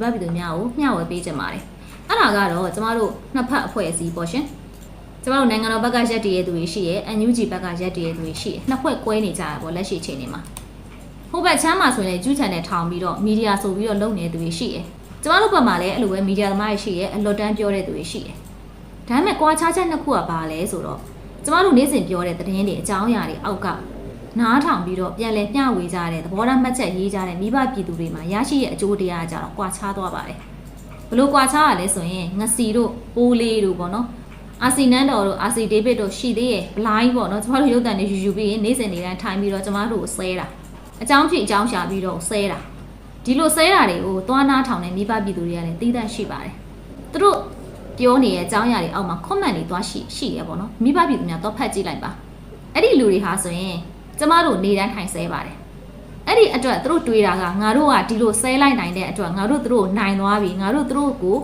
မိဘပြည်သူများကိုမျှဝေပေးကြပါတယ်အဲ့ဒါကတော့ကျမတို့နှစ်ဖက်အဖွဲ့အစည်းပေါ့ရှင်ကျမတို့နိုင်ငံတော်ဘက်ကရက်တည်ရသူတွေရှိရယ် NUG ဘက်ကရက်တည်ရသူတွေရှိရယ်နှစ်ဖွဲ့ကွဲနေကြတာပေါ့လက်ရှိအချိန်နေမှာဟိုဘက်ချမ်းမှာဆိုရင်ကျူးချန်နဲ့ထောင်ပြီးတော့မီဒီယာဆိုပြီးတော့လုပ်နေသူတွေရှိရယ်ကျမတို့ဘက်မှာလည်းအဲ့လိုပဲမီဒီယာသမားတွေရှိရယ်အလွတ်တန်းပြောတဲ့သူတွေရှိရယ်ဒါပေမဲ့ကွာခြားချက်နှစ်ခုကဘာလဲဆိုတော့ကျမတို့နေ့စဉ်ပြောတဲ့သတင်းတွေအကြောင်းအရာတွေအောက်က နားထောင်ပြီးတော့ပြန်လည်မျှဝေကြတဲ့သဘောထားမှတ်ချက်ရေးကြတဲ့မိဘပြည်သူတွေမှာရရှိရဲ့အကျိုးတရားကြတော့ကွာခြားသွားပါတယ်ဘလို့ကွာခြားရလဲဆိုရင်ငစီတို့ပိုးလေးတို့ပေါ့နော်အာစီနန်တော်တို့အာစီဒေးဗစ်တို့ရှိသေးရဲ့ဘလိုင်းပေါ့နော်ကျမတို့ရုပ်တံတွေယူယူပြီးရင်နေ့စဉ်နေ့တိုင်းထိုင်ပြီးတော့ကျမတို့ကိုဆဲတာအကြောင်းဖြစ်အကြောင်းရှာပြီးတော့ဆဲတာဒီလိုဆဲတာတွေကိုသွားနာထောင်တဲ့မိဘပြည်သူတွေကလည်းသိတတ်ရှိပါတယ်သူတို့ပြောနေတဲ့အကြောင်းအရာတွေအောက်မှာ comment တွေသွားရှိရှိရပေါ့နော်မိဘပြည်သူများတော့ဖတ်ကြည့်လိုက်ပါအဲ့ဒီလူတွေဟာဆိုရင် ကျမတို့နေတိုင်းထိုင်ဆဲပါတယ်အဲ့ဒီအတွက်သူတို့တွေးတာကငါတို့ကဒီလိုဆဲလိုက်နိုင်တဲ့အတွက်ငါတို့သူတို့ကိုနိုင်သွားပြီငါတို့သူတို့ကို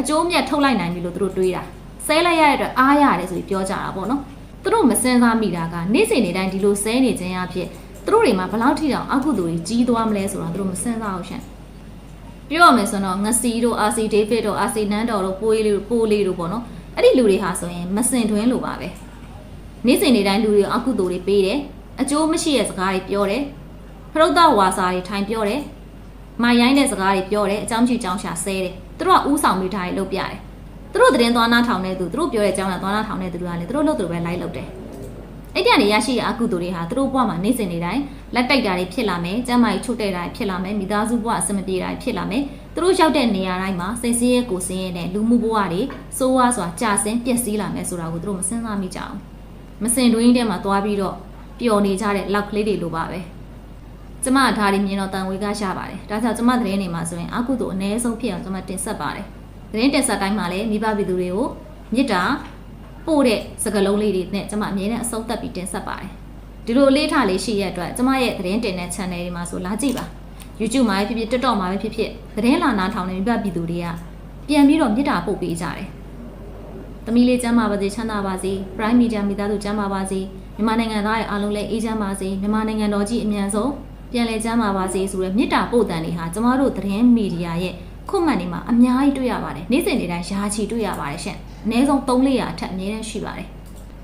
အကျိုးမြတ်ထုတ်လိုက်နိုင်ပြီလို့သူတို့တွေးတာဆဲလိုက်ရတဲ့အတွက်အားရတယ်ဆိုပြီးပြောကြတာပေါ့နော်သူတို့မစင်စားမိတာကနေ့စဉ်နေ့တိုင်းဒီလိုဆဲနေခြင်းအဖြစ်သူတို့တွေမှာဘယ်လောက်ထိတောင်အကုသိုလ်ကြီးကြီးသွားမလဲဆိုတာသူတို့မစင်စားဘူးရှင်ပြောရမယ်ဆိုတော့ငစီတို့အာစီဒေးဗစ်တို့အာစီနန်တော်တို့ပိုးလေးတို့ပိုးလေးတို့ပေါ့နော်အဲ့ဒီလူတွေဟာဆိုရင်မစင်တွင်းလိုပါပဲနေ့စဉ်နေ့တိုင်းလူတွေအကုသိုလ်တွေပေးတယ် အကျိုးမရှိတဲ့စကားတွေပြောတယ်ဖရုတ်တဝါစာတွေထိုင်ပြောတယ်။မိုင်ရိုင်းတဲ့စကားတွေပြောတယ်အကြောင်းချီကြောင်းရှာဆဲတယ်။သူတို့ကဥဆောင်မိထားတွေလုပ်ပြတယ်။သူတို့သတင်းသွားနာထောင်တဲ့သူသူတို့ပြောတဲ့အကြောင်းကသွားနာထောင်တဲ့သူတွေကလည်းသူတို့လုပ်သူပဲလိုက်လုပ်တယ်။အဲ့ဒီကနေရရှိတဲ့အကုသိုလ်တွေဟာသူတို့ဘဝမှာနေ့စဉ်နေ့တိုင်းလက်တိုက်တာတွေဖြစ်လာမယ်။ကျမ်းမာရေးချုပ်တဲ့တာတွေဖြစ်လာမယ်။မိသားစုဘဝအဆင်မပြေတာတွေဖြစ်လာမယ်။သူတို့ရောက်တဲ့နေရာတိုင်းမှာစိတ်ဆင်းရဲကိုယ်ဆင်းရဲနဲ့လူမှုဘဝတွေစိုးဝါးစွာကြာဆင်းပျက်စီးလာမယ်ဆိုတာကိုသူတို့မစဉ်းစားမိကြအောင်။မစင်တွင်းထဲမှာသွားပြီးတော့ ပျော်နေကြတဲ့လောက်ကလေးတွေလိုပါပဲ။ကျမကဒါတွေမြင်တော့တန်ဝေကရပါတယ်။ဒါကြောင့်ကျမသတင်းတွေမှာဆိုရင်အကုသို့အ ਨੇ ဆုံးဖြစ်အောင်ကျမတင်ဆက်ပါတယ်။သတင်းတင်ဆက်တိုင်းမှာလည်းမိဘပြည်သူတွေကိုမေတ္တာပို့တဲ့စကားလုံးလေးတွေနဲ့ကျမအမြဲတမ်းအဆုံးသတ်ပြီးတင်ဆက်ပါတယ်။ဒီလိုအလေးထားလေးရှိရတဲ့အတွက်ကျမရဲ့သတင်းတင်တဲ့ channel တွေမှာဆိုလာကြည့်ပါ။ YouTube မှာပဲဖြစ်ဖြစ် TikTok မှာပဲဖြစ်ဖြစ်သတင်းလာနာထောင်တဲ့မိဘပြည်သူတွေကပြန်ပြီးတော့မေတ္တာပို့ပေးကြတယ်။ သမီးလေးကျမ်းပါပါစေချမ်းသာပါစေ Prime Media မိသားစုကျမ်းပါပါစေမြန်မာနိုင်ငံသားရဲ့အားလုံးလည်းအေးချမ်းပါစေမြန်မာနိုင်ငံတော်ကြီးအမြန်ဆုံးပြန်လည်ကျမ်းပါပါစေဆိုတဲ့မေတ္တာပို့တန်တွေဟာကျမတို့သတင်းမီဒီယာရဲ့ခုမှန်တွေမှာအများကြီးတွေ့ရပါတယ်နေ့စဉ်နေ့တိုင်းယာချီတွေ့ရပါတယ်ရှင့်အနည်းဆုံး300အထက်အမြဲတမ်းရှိပါတယ်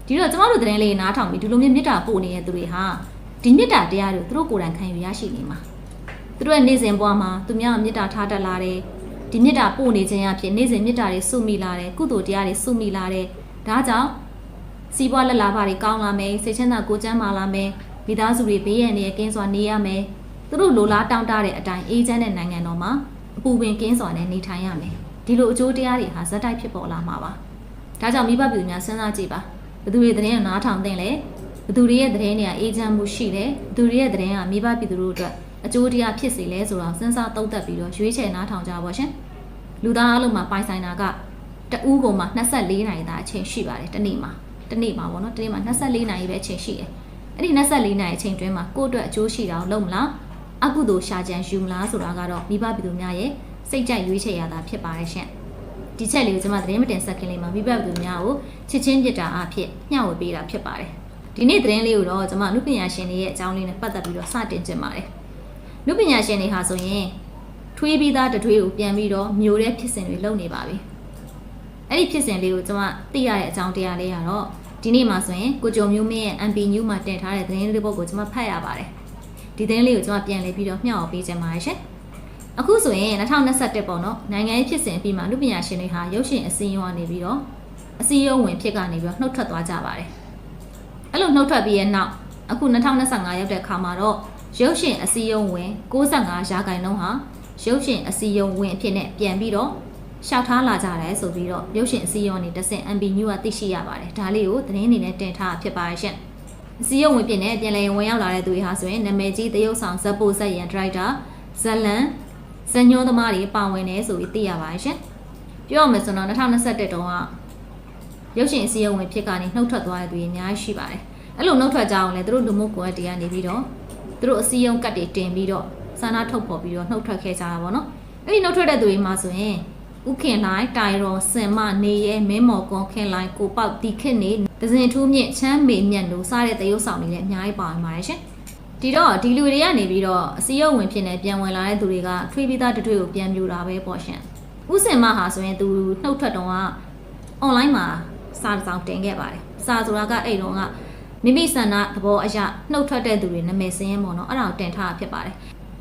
ဒီတော့ကျမတို့သတင်းလေးနားထောင်ပြီးဒီလိုမျိုးမေတ္တာပို့နေတဲ့သူတွေဟာဒီမေတ္တာတရားတွေကိုသူတို့ကိုယ်တိုင်ခံယူရရှိနေမှာသူတို့ရဲ့နေ့စဉ်ဘဝမှာသူများကမေတ္တာထားတတ်လာတယ် ဒီမေတ္တာပို့နေခြင်းအဖြစ်နေ့စဉ်မေတ္တာတွေစုမိလာတယ်ကုသိုလ်တရားတွေစုမိလာတယ်ဒါကြောင့်စီးပွားလက်လာပါတွေကောင်းလာမယ်စိတ်ချမ်းသာကိုယ်ချမ်းသာလာမယ်မိသားစုတွေဘေးရန်တွေကင်းစွာနေရမယ်သူတို့လိုလားတောင်းတတဲ့အတိုင်းအေးချမ်းတဲ့နိုင်ငံတော်မှာအပူပင်ကင်းစွာနဲ့နေထိုင်ရမယ်ဒီလိုအကျိုးတရားတွေဟာဇက်တိုက်ဖြစ်ပေါ်လာမှာပါဒါကြောင့်မိဘပြည်သူများစဉ်းစားကြည့်ပါဘသူတွေသတင်းကိုနားထောင်သင့်လဲဘသူတွေရဲ့သတင်းတွေကအေးချမ်းမှုရှိတယ်ဘသူတွေရဲ့သတင်းကမိဘပြည်သူတို့အတွက် အကျိုးတရားဖြစ်စေလဲဆိုတော့စဉ်းစားသုံးသပ်ပြီးတော့ရွေးချယ်နားထောင်ကြပါရှင်လူသားအလုံးမှာပိုင်ဆိုင်တာကတဦးကုန်မှာ24နိုင်တာအချိန်ရှိပါတယ်တစ်နေ့မှာတစ်နေ့မှာပေါ့နော်တစ်နေ့မှာ24နိုင်ပဲအချိန်ရှိတယ်အဲ့ဒီ24နိုင်အချိန်တွင်းမှာကိုယ့်အတွက်အကျိုးရှိတာကိုလုပ်မလားအကုသိုလ်ရှာကြံယူမလားဆိုတာကတော့မိဘပြည်သူများရဲ့စိတ်ကြိုက်ရွေးချယ်ရတာဖြစ်ပါတယ်ရှင်ဒီချက်လေးကိုကျွန်မသတင်းမတင်ဆက်ခင်လေးမှာမိဘပြည်သူများကိုချစ်ချင်းပြစ်တာအဖြစ်မျှဝေပေးတာဖြစ်ပါတယ်ဒီနေ့သတင်းလေးကိုတော့ကျွန်မလူပညာရှင်တွေရဲ့အကြောင်းလေးနဲ့ပတ်သက်ပြီးတော့စတင်ကျင်ပါတယ် လူပညာရှင်တွေဟာဆိုရင်ထွေးပြီးသားတထွေးကိုပြန်ပြီးတော့မျိုးတဲ့ဖြစ်စဉ်တွေလုပ်နေပါပြီ။အဲ့ဒီဖြစ်စဉ်လေးကိုကျွန်မသိရတဲ့အကြောင်းတရားလေးကတော့ဒီနေ့မှာဆိုရင်ကိုကြုံမျိုးမင်းရဲ့ MP New မှာတင်ထားတဲ့သတင်းလေးတစ်ပုဒ်ကိုကျွန်မဖတ်ရပါတယ်။ဒီသတင်းလေးကိုကျွန်မပြန်လည်ပြီးတော့မျှဝေပေးချင်ပါတယ်ရှင်။အခုဆိုရင်2021ပေါ့နော်နိုင်ငံရေးဖြစ်စဉ်အပြီးမှာလူပညာရှင်တွေဟာရုပ်ရှင်အစည်းအဝေးကနေပြီးတော့အစည်းအဝေးဝင်ဖြစ်ကနေပြီးတော့နှုတ်ထွက်သွားကြပါတယ်။အဲ့လိုနှုတ်ထွက်ပြီးရဲ့နောက်အခု2025ရောက်တဲ့အခါမှာတော့ ရုပ်ရှင်အစည်းအဝေးဝင်65ရာခိုင်နှုန်းဟာရုပ်ရှင်အစီယုံဝင်အဖြစ်နဲ့ပြန်ပြီးတော့ရှောက်ထားလာကြတယ်ဆိုပြီးတော့ရုပ်ရှင်အစီယုံနေတဆင့် MB New ကသိရှိရပါတယ်ဒါလေးကိုသတင်းအနေနဲ့တင်ထားဖြစ်ပါရဲ့အစီယုံဝင်ဖြစ်နဲ့ပြန်လည်ဝင်ရောက်လာတဲ့သူတွေဟာဆိုရင်နာမည်ကြီးသရုပ်ဆောင်ဇက်ပိုဇက်ရန်ဒရိုက်တာဇလန်ဇညွန်းသမားတွေပါဝင်နေဆိုပြီးသိရပါရဲ့ပြောရမယ်ဆိုတော့2021တုန်းကရုပ်ရှင်အစီယုံဝင်ဖြစ်ကနေနှုတ်ထွက်သွားတဲ့သူတွေအများကြီးရှိပါတယ်အဲ့လိုနှုတ်ထွက်ကြအောင်လဲသူတို့လူမှုကွန်ရက်တွေကနေပြီးတော့ သူတို့အစီယုံကတ်တွေတင်ပြီးတော့ဆန္ဒထုတ်ဖော်ပြီးတော့နှုတ်ထွက်ခဲ့ကြတာပေါ့နော်အဲ့ဒီနှုတ်ထွက်တဲ့သူတွေမှာဆိုရင်ဥခင်လိုင်းတိုင်ရောစင်မနေရဲမင်းမော်ကွန်ခင်လိုင်းကိုပေါက်တီခစ်နေဒဇင်ထူးမြင့်ချမ်းမေမြတ်တို့စားတဲ့တရုပ်ဆောင်တွေလည်းအများကြီးပါဝင်ပါတယ်ရှင်ဒီတော့ဒီလူတွေကနေပြီးတော့အစည်းအဝေးဖြစ်နေပြန်ဝင်လာတဲ့သူတွေကထွေးပြီးသားတထွေကိုပြန်ပြူတာပဲပေါ့ရှင်ဥစင်မဟာဆိုရင်သူနှုတ်ထွက်တော့ကအွန်လိုင်းမှာစာတစ်စောင်တင်ခဲ့ပါတယ်စာဆိုတာကအဲ့တော့က မိမိဆန္ဒသဘောအရနှုတ်ထွက်တဲ့သူတွေနာမည်စင်းရင်ပေါ့နော်အဲ့ဒါကိုတင်ထားတာဖြစ်ပါတယ်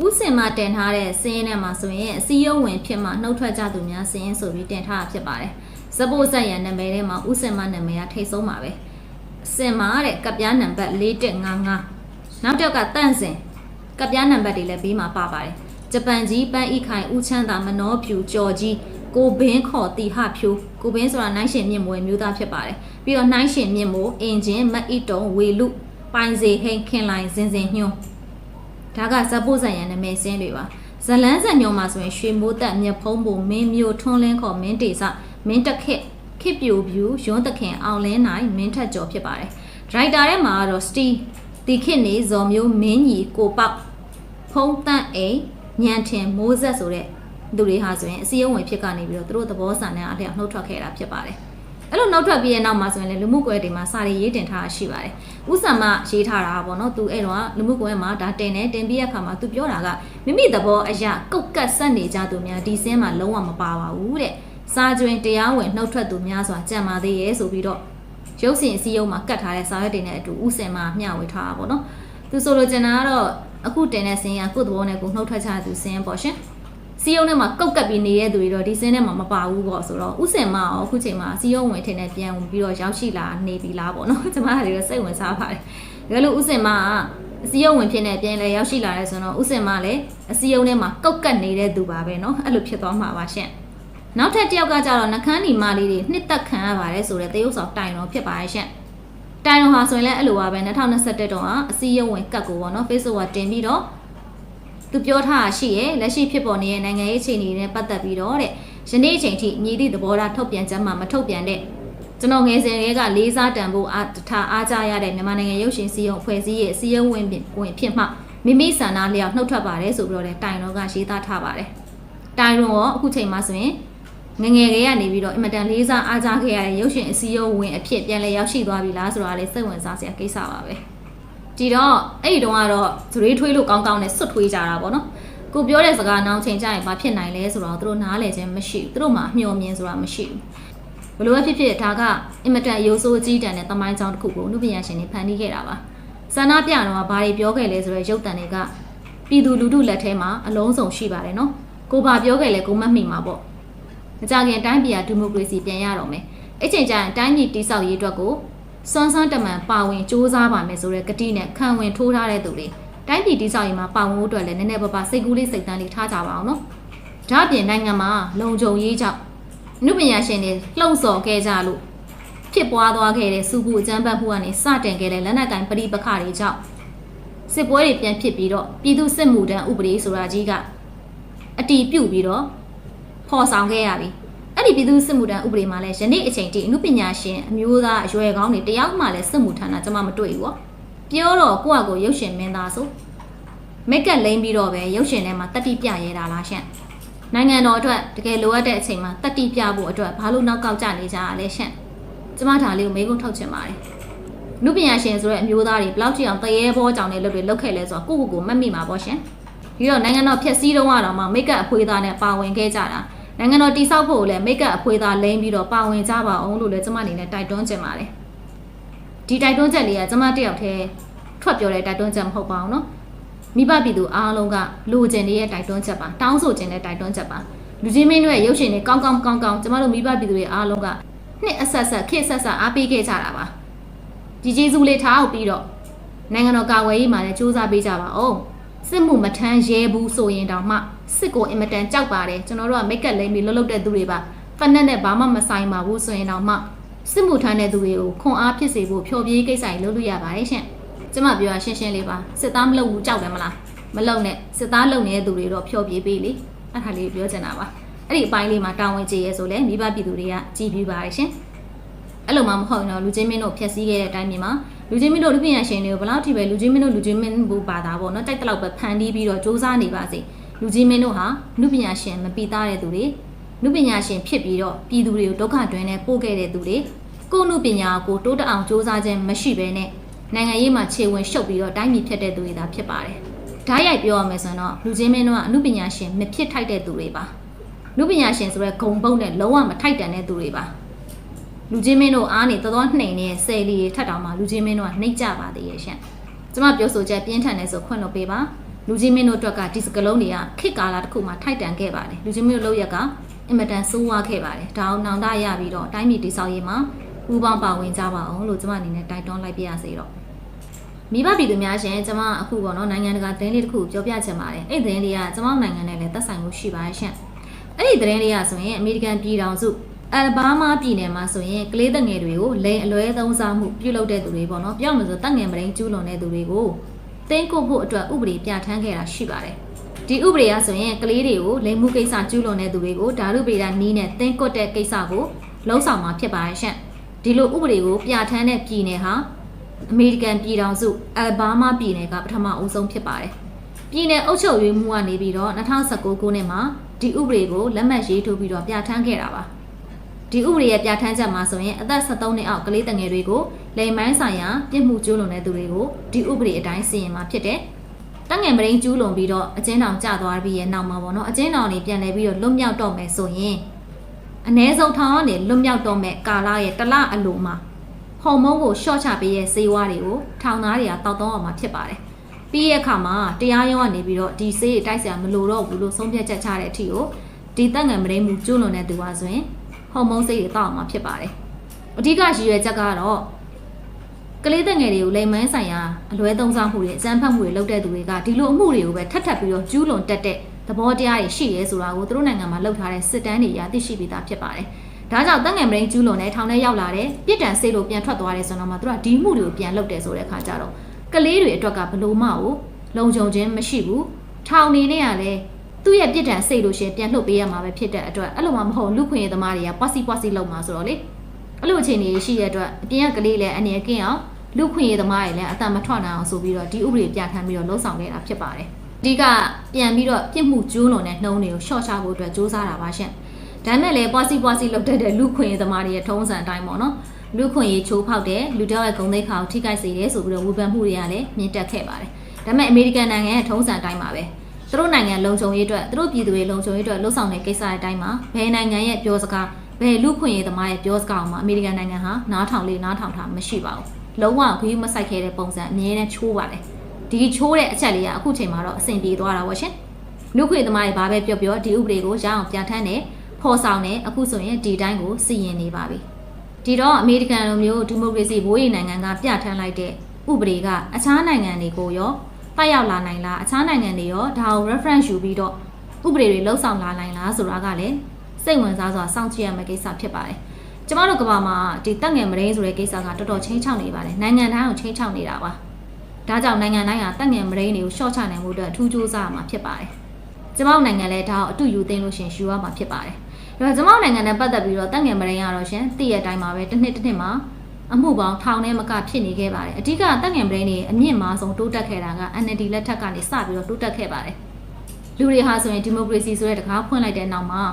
ဥစင်မတင်ထားတဲ့စင်းရင်ထဲမှာဆိုရင်အစည်းအဝေးဖြစ်မှနှုတ်ထွက်ကြသူများစင်းရင်ဆိုပြီးတင်ထားတာဖြစ်ပါတယ်စပို့ဆက်ရန်နာမည်ထဲမှာဥစင်မနာမည်ကထိတ်ဆုံးပါပဲစင်မာတဲ့ကပ်ပြားနံပါတ်4155နောက်တစ်ယောက်ကတန့်စင်ကပ်ပြားနံပါတ်တွေလည်းဘေးမှာပါပါတယ်ဂျပန်ကြီးပန်းဤခိုင်ဦးချမ်းသာမနောဖြူကြော်ကြီး ကိုဘင်းခေါ်တီဟဖြိုးကိုဘင်းဆိုတာနိုင်ရှင်မြင့်မွေမျိုးသားဖြစ်ပါတယ်ပြီးတော့နိုင်ရှင်မြင့်မို့အင်ဂျင်မတ်ဤတုံဝေလူပိုင်စီဟိန်ခင်လိုင်စင်စင်ညွန်းဒါကဇပိုးဇန်ရန်နာမည်စင်းတွေပါဇလန်းဇန်ညုံမှာဆိုရင်ရွှေမိုးတက်မြက်ဖုံးပုံမင်းမျိုးထွန်းလင်းခေါ်မင်းတေစမင်းတက်ခက်ခစ်ပြိုပြူရွန်းတခင်အောင်လင်းနိုင်မင်းထက်ကျော်ဖြစ်ပါတယ်ဒရိုက်တာထဲမှာကတော့စတီတီခစ်နေဇော်မျိုးမင်းကြီးကိုပေါက်ဖုံးတန့်အိမ်ညံထင်မိုးဆက်ဆိုတဲ့ သူတွေဟာဆိုရင်အစည်းအဝေးဖြစ်ကနေပြီးတော့သူတို့သဘောဆန်တဲ့အလျောက်နှုတ်ထွက်ခဲ့တာဖြစ်ပါတယ်အဲ့လိုနှုတ်ထွက်ပြီးတဲ့နောက်မှာဆိုရင်လည်းလူမှုကွဲတွေမှာစာရီရေးတင်ထားတာရှိပါတယ်ဥဆာမရေးထားတာပေါ့နော်သူအဲ့တော့လူမှုကွဲမှာဒါတင်နေတင်ပြီးရခါမှာသူပြောတာကမိမိသဘောအရာကုတ်ကတ်ဆက်နေကြသူများဒီစင်းမှာလုံးဝမပါပါဘူးတဲ့စာကျွင်တရားဝင်နှုတ်ထွက်သူများစွာကြံပါသေးရဲ့ဆိုပြီးတော့ရုပ်ရှင်အစည်းအရုံးမှာကတ်ထားတဲ့စာရွက်တွေနဲ့အတူဥစင်မှာမျှဝေထားတာပေါ့နော်သူဆိုလိုချင်တာကတော့အခုတင်တဲ့စင်းကကိုယ့်သဘောနဲ့ကိုယ်နှုတ်ထွက်ချသူစင်းပေါ့ရှင် စီယုံထဲမှာကုတ်ကပ်ပြီးနေတဲ့သူတွေတော့ဒီစင်းထဲမှာမပါဘူးပေါ့ဆိုတော့ဥစင်မရောအခုချိန်မှာစီယုံဝင်ထင်တဲ့ပြန်ဝင်ပြီးတော့ရောက်ရှိလာနေပြီလားပေါ့နော်ကျွန်မတို့စိတ်ဝင်စားပါတယ်ဒါလို့ဥစင်မကအစီယုံဝင်ဖြစ်နေပြန်လဲရောက်ရှိလာတယ်ဆိုတော့ဥစင်မလည်းအစီယုံထဲမှာကုတ်ကပ်နေတဲ့သူပါပဲเนาะအဲ့လိုဖြစ်သွားမှာပါရှင်နောက်ထပ်တစ်ယောက်ကကြတော့နှကန်းဒီမလေးတွေနှစ်သက်ခံရပါတယ်ဆိုတဲ့တရုပ်ဆောင်တိုင်တော်ဖြစ်ပါရဲ့ရှင်တိုင်တော်ဟာဆိုရင်လည်းအဲ့လိုပါပဲ2021တုန်းကအစီယုံဝင်ကတ်ကိုပေါ့နော် Facebook ကတင်ပြီးတော့ သူပြောထားတာရှိရဲ့လက်ရှိဖြစ်ပေါ်နေတဲ့နိုင်ငံရေးအခြေအနေနဲ့ပတ်သက်ပြီးတော့တဲ့ယနေ့အချိန်ထိညီသည့်သဘောထားထုတ်ပြန်ချက်မှမထုတ်ပြန်တဲ့ကျွန်တော်ငယ်စဉ်တွေကလေးစားတန်ဖို့အားထားအားကြရတဲ့မြန်မာနိုင်ငံရုပ်ရှင်စီယုံအဖွဲ့အစည်းရဲ့စီယုံဝင်ဝင်ဖြစ်မှမိမိဆန္ဒလျောက်နှုတ်ထွက်ပါတယ်ဆိုပြီးတော့လည်းတိုင်တော်ကရေးသားထားပါတယ်တိုင်တော်ရောအခုချိန်မှာဆိုရင်ငငယ်လေးကနေပြီးတော့အင်မတန်လေးစားအားကြခဲ့ရတဲ့ရုပ်ရှင်အစည်းအဝေးအဖြစ်ပြန်လည်ရောက်ရှိသွားပြီလားဆိုတာလေးစိတ်ဝင်စားစရာကိစ္စပါပဲ ဒီတော့အဲ့ဒီတုန်းကတော့ဇွေးထွေးလို့ကောင်းကောင်းနဲ့စွတ်ထွေးကြတာပေါ့နော်ကိုပြောတဲ့စကားနောက်ချိန်ကျရင်ဘာဖြစ်နိုင်လဲဆိုတော့သူတို့နားလည်ခြင်းမရှိဘူးသူတို့မှမျှော်မြင်ဆိုတာမရှိဘူးဘလို့ပဲဖြစ်ဖြစ်ဒါကအင်မတန်ရိုးစိုးကြီးတန်တဲ့တမိုင်းကြောင်းတစ်ခုကိုနုပညာရှင်တွေဖန်တီးခဲ့တာပါဆန္ဒပြတော့ဘာတွေပြောခဲ့လဲဆိုတော့ရုပ်တံတွေကပြည်သူလူထုလက်ထဲမှာအလုံးစုံရှိပါတယ်နော်ကိုဘာပြောခဲ့လဲကိုမတ်မိမှာပေါ့မကြခင်တိုင်းပြည်ကဒီမိုကရေစီပြန်ရတော့မယ်အဲ့ချိန်ကျရင်တိုင်းပြည်တိဆောက်ရေးအတွက်ကို စွမ်းစွမ်းတမန်ပါဝင်စ조사ပါမယ်ဆိုတဲ့ကတိနဲ့ခံဝင်ထိုးထားတဲ့သူတွေတိုင်းပြည်တိဆောက်ရေးမှာပါဝင်ဖို့အတွက်လည်းနည်းနည်းပါးပါစိတ်ကူးလေးစိတ်တန်းလေးထားကြပါအောင်နော်ဒါ့အပြင်နိုင်ငံမှာလုံခြုံရေးကြောင့်နုပညာရှင်တွေလှုံ့ဆော်ခဲ့ကြလို့ဖြစ်ပွားသွားခဲ့တဲ့စုခုအကြမ်းဖက်မှုကနေစတင်ခဲ့တဲ့လက်နက်ကင်ပဋိပက္ခတွေကြောင့်စစ်ပွဲတွေပြန်ဖြစ်ပြီးတော့ပြည်သူစစ်မှုထမ်းဥပဒေဆိုတာကြီးကအတီးပြုတ်ပြီးတော့ဖော်ဆောင်ခဲ့ရပြီ အဲ့ဒီပြည်သူစစ်မှုထမ်းဥပဒေမှာလည်းယနေ့အချိန်ထိအမှုပညာရှင်အမျိုးသားအရွယ်ကောင်းတွေတယောက်မှလည်းစစ်မှုထမ်းတာကျွန်မမတွေ့ဘူး။ပြောတော့ကိုယ့်အကိုရုပ်ရှင်မင်းသားဆိုမိတ်ကလိမ့်ပြီးတော့ပဲရုပ်ရှင်ထဲမှာတတိပြရဲတာလားရှင့်။နိုင်ငံတော်အတွက်တကယ်လိုအပ်တဲ့အချိန်မှာတတိပြဖို့အတွက်ဘာလို့နောက်ကောက်ကြနေကြရလဲရှင့်။ကျွန်မဒါလေးကိုမေးခွန်းထုတ်ချင်ပါတယ်။နုပညာရှင်ဆိုတဲ့အမျိုးသားတွေဘလောက်ကြည့်အောင်တရေဘောကြောင်တွေလုပ်တွေလုပ်ခဲ့လဲဆိုတော့ကိုယ့်ကိုယ်ကိုမှတ်မိမှာပေါ့ရှင်။ပြီးတော့နိုင်ငံတော်ဖြည့်ဆည်းတော့ကတော့မှမိတ်ကအဖွေးသားနဲ့ပါဝင်ခဲ့ကြတာ။ နိုင်ငံတော်တိဆောက်ဖို့လည်းမိတ်ကအဖွေးသားလိမ့်ပြီးတော့ပါဝင်ကြပါအောင်လို့လည်းကျမအနေနဲ့တိုက်တွန်းချင်ပါတယ်ဒီတိုက်တွန်းချက်လေးကကျမတယောက်တည်းထွက်ပြောတဲ့တိုက်တွန်းချက်မဟုတ်ပါဘူးနော်မိဘပြည်သူအားလုံးကလိုချင်တဲ့တိုက်တွန်းချက်ပါတောင်းဆိုချင်တဲ့တိုက်တွန်းချက်ပါလူကြီးမင်းတို့ရဲ့ရုပ်ရှင်တွေကောင်းကောင်းကောင်းကောင်းကျမတို့မိဘပြည်သူတွေအားလုံးကနှစ်အဆက်ဆက်ခေတ်ဆက်ဆက်အားပေးခဲ့ကြတာပါဒီကျေးဇူးလေးထားအောင်ပြီးတော့နိုင်ငံတော်ကာဝယ်ရေးမှာလည်းစူးစမ်းပေးကြပါဦး စစ်မှုမထမ်းရဲဘူးဆိုရင်တောင်မှစစ်ကိုအင်မတန်ကြောက်ပါတယ်ကျွန်တော်တို့ကမိတ်ကပ်လိမ့်ပြီးလှုပ်လှုပ်တဲ့သူတွေပါဖက်နက်နဲ့ဘာမှမဆိုင်ပါဘူးဆိုရင်တောင်မှစစ်မှုထမ်းတဲ့သူတွေကိုခွန်အားဖြစ်စေဖို့ဖြောပြေးကိစ္စတွေလုပ်လို့ရပါတယ်ရှင်ကျမပြောရရှင်းရှင်းလေးပါစစ်သားမလုပ်ဘူးကြောက်တယ်မလားမလုပ်နဲ့စစ်သားလုပ်နေတဲ့သူတွေတော့ဖြောပြေးပေးလေအဲ့ဒါလေးပြောချင်တာပါအဲ့ဒီအပိုင်းလေးမှာတာဝန်ကျေရဲဆိုလဲမိဘပြည်သူတွေကကြည်ပြပါတယ်ရှင်အဲ့လိုမှမဟုတ်ရင်တော့လူချင်းမင်းတို့ဖြည့်ဆည်းခဲ့တဲ့အတိုင်းမျိုးမှာ လူချင်းမင်းတို့လူပညာရှင်တွေကိုဘယ်လောက်ထိပဲလူချင်းမင်းတို့လူချင်းမင်းဘူပါတာပေါ့နော်တိုက်တလောက်ပဲဖန်တီးပြီးတော့စ조사နေပါစေလူကြီးမင်းတို့ဟာလူပညာရှင်မပီသားတဲ့သူတွေလူပညာရှင်ဖြစ်ပြီးတော့ပြည်သူတွေကိုဒုက္ခတွင်းနဲ့ပို့ခဲ့တဲ့သူတွေကိုယ်လူပညာကိုတိုးတက်အောင်စ조사ခြင်းမရှိဘဲနဲ့ နိုင်ငံရေးမှာခြေဝင်ရှုပ်ပြီးတော့တိုင်းပြည်ဖြစ်တဲ့သူတွေသာဖြစ်ပါတယ်ဓာတ်ရိုက်ပြောရမယ်ဆိုရင်တော့လူချင်းမင်းတို့ကအမှုပညာရှင်မဖြစ်ထိုက်တဲ့သူတွေပါလူပညာရှင်ဆိုရဲဂုံပုတ်နဲ့လုံးဝမထိုက်တန်တဲ့သူတွေပါ လူချင်းမင်းတို့အားနေတော်တော်နှိမ်နေဆယ်လီထက်တောင်မှလူချင်းမင်းတို့ကနှိမ့်ကြပါသေးရဲ့ရှင့်ကျမပြောဆိုချက်ပြင်းထန်နေဆိုခွင့်လို့ပေးပါလူချင်းမင်းတို့အတွက်ကဒီစကလုံးတွေကခစ်ကာလာတစ်ခုမှထိုက်တန်ခဲ့ပါတယ်လူချင်းမင်းတို့လောက်ရက်ကအင်မတန်ဆိုးဝါးခဲ့ပါတယ်ဒါအောင်နောင်တရပြီးတော့တိုင်းပြည်တိဆောက်ရေးမှာပူးပေါင်းပါဝင်ကြပါအောင်လို့ကျမအနေနဲ့တိုက်တွန်းလိုက်ပြရစေတော့မိဘပြည်သူများရှင်ကျမအခုပေါ့နော်နိုင်ငံတကာသတင်းလေးတစ်ခုပြောပြချင်ပါတယ်အဲ့သတင်းလေးကကျမတို့နိုင်ငံနဲ့လည်းသက်ဆိုင်မှုရှိပါတယ်ရှင်အဲ့ဒီသတင်းလေးကဆိုရင်အမေရိကန်ပြည်ထောင်စု အယ်ဘားမားပြည်နယ်မှာဆိုရင်ကလေးသက်ငယ်တွေကိုလိန်အလွဲသုံးစားမှုပြုလုပ်တဲ့သူတွေပေါ့နော်ပြောင်းလို့ဆိုတက်ငယ်မရင်းကျူးလွန်တဲ့သူတွေကိုတင်းကုတ်ဖို့အတွက်ဥပဒေပြဋ္ဌာန်းခဲ့တာရှိပါတယ်ဒီဥပဒေအရဆိုရင်ကလေးတွေကိုလိန်မှုကိစ္စကျူးလွန်တဲ့သူတွေကိုဓာတုပေဒနီးနဲ့တင်းကုတ်တဲ့ကိစ္စကိုလှုံ့ဆော်မှာဖြစ်ပါတယ်ရှင့်ဒီလိုဥပဒေကိုပြဋ္ဌာန်းတဲ့ပြည်နယ်ဟာအမေရိကန်ပြည်ထောင်စုအယ်ဘားမားပြည်နယ်ကပထမအဦးဆုံးဖြစ်ပါတယ်ပြည်နယ်အုပ်ချုပ်ရေးမှူးကနေပြီးတော့2019ခုနှစ်မှာဒီဥပဒေကိုလက်မှတ်ရေးထိုးပြီးတော့ပြဋ္ဌာန်းခဲ့တာပါ ဒီဥပဒေရဲ့ပြဋ္ဌာန်းချက်မှာဆိုရင်အသက်73နှစ်အောက်ကလေးတငယ်တွေကိုလိမ်မိုင်းဆိုင်ရာပြစ်မှုကျူးလွန်တဲ့သူတွေကိုဒီဥပဒေအတိုင်းစီရင်မှာဖြစ်တယ်။တငယ်မရင်းကျူးလွန်ပြီးတော့အကျဉ်းထောင်ကျသွားပြီးရဲ့နောက်မှာပေါ့နော်အကျဉ်းထောင်နေပြန်လဲပြီးတော့လွတ်မြောက်တော့မယ်ဆိုရင်အ ਨੇ ဆုံးထောင်ကနေလွတ်မြောက်တော့မဲ့ကာလရဲ့တစ်လအလိုမှာဟော်မုန်းကိုရှော့ချပေးရဲ့စေဝါတွေကိုထောင်သားတွေကတောက်တော့အောင်မှာဖြစ်ပါတယ်။ပြီးရဲ့အခါမှာတရားရုံးကနေပြီးတော့ဒီစေးတိုက်ဆရာမလိုတော့ဘူးလို့ဆုံးဖြတ်ချက်ချတဲ့အထိကိုဒီတငယ်မရင်းမှုကျူးလွန်တဲ့သူဟာဆိုရင် ဟော်မုန်းစိတ်တွေတောက်အောင်မှာဖြစ်ပါတယ်။အဓိကရည်ရွယ်ချက်ကတော့ကလေးသက်ငယ်တွေကိုလိမ်မန်းဆိုင်ရာအလွဲသုံးစားမှုတွေအကြမ်းဖက်မှုတွေလုပ်တဲ့သူတွေကဒီလိုအမှုတွေကိုပဲထပ်ထပ်ပြီးတော့ကျူးလွန်တက်တဲ့သဘောတရားတွေရှိရဲဆိုတာကိုသူတို့နိုင်ငံမှာလုပ်ထားတဲ့စစ်တမ်းတွေအရသိရှိပြီးသားဖြစ်ပါတယ်။ဒါကြောင့်တငယ်မရင်းကျူးလွန်တဲ့ထောင်ထဲရောက်လာတဲ့ပြစ်ဒဏ်စိတ်လို့ပြန်ထွက်သွားတယ်ဆိုတော့မှသူတို့ကဒီမှုတွေကိုပြန်လုပ်တယ်ဆိုတဲ့အခါကျတော့ကလေးတွေအတွက်ကဘလို့မှကိုလုံခြုံခြင်းမရှိဘူး။ထောင်နေနဲ့ကလည်း သူ့ရဲ့ပြစ်ဒဏ်စိတ်လို့ရှင်ပြန်လှုပ်ပေးရမှာပဲဖြစ်တဲ့အတွက်အဲ့လိုမှမဟုတ်လူခွင့်ရေးသမားတွေကပွားစီပွားစီလုပ်မှာဆိုတော့လေအဲ့လိုအခြေအနေရှိတဲ့အတွက်အပြင်ကကလေးလည်းအနေကင်းအောင်လူခွင့်ရေးသမားတွေလည်းအတန်မထွက်နိုင်အောင်ဆိုပြီးတော့ဒီဥပဒေပြဋ္ဌာန်းပြီးတော့လှုံ့ဆော်ခဲ့တာဖြစ်ပါတယ်အဓိကပြန်ပြီးတော့ပြစ်မှုကျူးလွန်တဲ့နှုံးတွေကိုရှော့ချဖို့အတွက်စ조사တာပါရှင့်ဒါမဲ့လည်းပွားစီပွားစီလုပ်တတ်တဲ့လူခွင့်ရေးသမားတွေရဲ့ထုံးစံအတိုင်းပေါ့နော်လူခွင့်ရေးချိုးဖောက်တဲ့လူတောက်ရဲ့ဂုံသိက္ခာကိုထိခိုက်စေတယ်ဆိုပြီးတော့ဝေဖန်မှုတွေကလည်းမြင့်တက်ခဲ့ပါတယ်ဒါမဲ့အမေရိကန်နိုင်ငံရဲ့ထုံးစံအတိုင်းပါပဲ သူတို့နိုင်ငံလုံခြုံရေးအတွက်သူတို့ပြည်သူတွေလုံခြုံရေးအတွက်လှုပ်ဆောင်တဲ့ကိစ္စအတိုင်းမှာဘယ်နိုင်ငံရဲ့ပြောစကားဘယ်လူခွင့်ရေးသမားရဲ့ပြောစကားအောင်မှာအမေရိကန်နိုင်ငံဟာနားထောင်လေးနားထောင်တာမရှိပါဘူးလုံးဝဂရုမစိုက်ခဲ့တဲ့ပုံစံအမြဲတမ်းချိုးပါတယ်ဒီချိုးတဲ့အချက်လေးကအခုချိန်မှာတော့အဆင်ပြေသွားတာပေါ့ရှင်လူခွင့်သမားတွေဘာပဲပြောပြောဒီဥပဒေကိုရအောင်ပြန်ထမ်းတယ်ဖော်ဆောင်တယ်အခုဆိုရင်ဒီတိုင်းကိုစီရင်နေပါပြီဒီတော့အမေရိကန်လိုမျိုးဒီမိုကရေစီဘိုးရီနိုင်ငံကပြဋ္ဌာန်းလိုက်တဲ့ဥပဒေကအခြားနိုင်ငံတွေကိုရော ပတ်ရောက်လာနိုင်လားအခြားနိုင်ငံတွေရောဒါကို reference ယူပြီးတော့ဥပဒေတွေလှုပ်ဆောင်လာနိုင်လားဆိုတာကလည်းစိတ်ဝင်စားစွာစောင့်ကြည့်ရမယ့်ကိစ္စဖြစ်ပါတယ်ကျမတို့ကဘာမှာဒီတက်ငယ်မရင်းဆိုတဲ့ကိစ္စကတော်တော်ချင်းချောက်နေပါတယ်နိုင်ငံတိုင်းကိုချင်းချောက်နေတာပါဒါကြောင့်နိုင်ငံတိုင်းကတက်ငယ်မရင်းတွေကိုရှော့ချနိုင်မှုအတွက်အထူးစူးစမ်းရမှာဖြစ်ပါတယ်ကျမတို့နိုင်ငံလည်းဒါကိုအတူယူသိမ်းလို့ရှင်ယူရမှာဖြစ်ပါတယ်ဒါပေမဲ့ကျမတို့နိုင်ငံနဲ့ပတ်သက်ပြီးတော့တက်ငယ်မရင်းရတော့ရှင်တည့်ရတိုင်းမှာပဲတစ်နှစ်တစ်နှစ်မှာ အမှုပေါင်းထောင်ထဲမကဖြစ်နေခဲ့ပါတယ်အဓိကတက်ငယ်ပရင်းတွေအမြင့်မားဆုံးတိုးတက်ခဲ့တာက NLD လက်ထက်ကနေစပြီးတော့တိုးတက်ခဲ့ပါတယ်လူတွေဟာဆိုရင်ဒီမိုကရေစီဆိုတဲ့တကားဖွင့်လိုက်တဲ့နောက်မှာ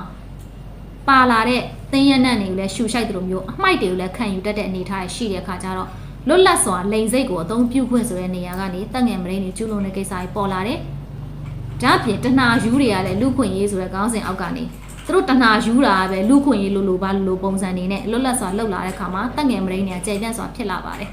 ပါလာတဲ့သင်းရနံ့တွေကိုလည်းရှူရှိုက်သလိုမျိုးအမိုက်တွေကိုလည်းခံယူတတ်တဲ့အနေအထားရှိတဲ့အခါကျတော့လွတ်လပ်စွာလိန်စိတ်ကိုအသုံးပြုခွင့်ဆိုတဲ့နေရာကနေတက်ငယ်မရင်းတွေကျူးလွန်တဲ့ကိစ္စတွေပေါ်လာတယ်ဒါအပြင်တဏှာယူတွေကလည်းလူခွင့်ရေးဆိုတဲ့ခေါင်းစဉ်အောက်ကနေ သူတို့တဏှာယူတာပဲလူခွင့်ရေးလိုလိုပါလိုလိုပုံစံနေနဲ့လွတ်လပ်စွာလှုပ်လာတဲ့ခါမှာတက်ငယ်မရင်းတွေကကြည်ပြန့်စွာဖြစ်လာပါတယ်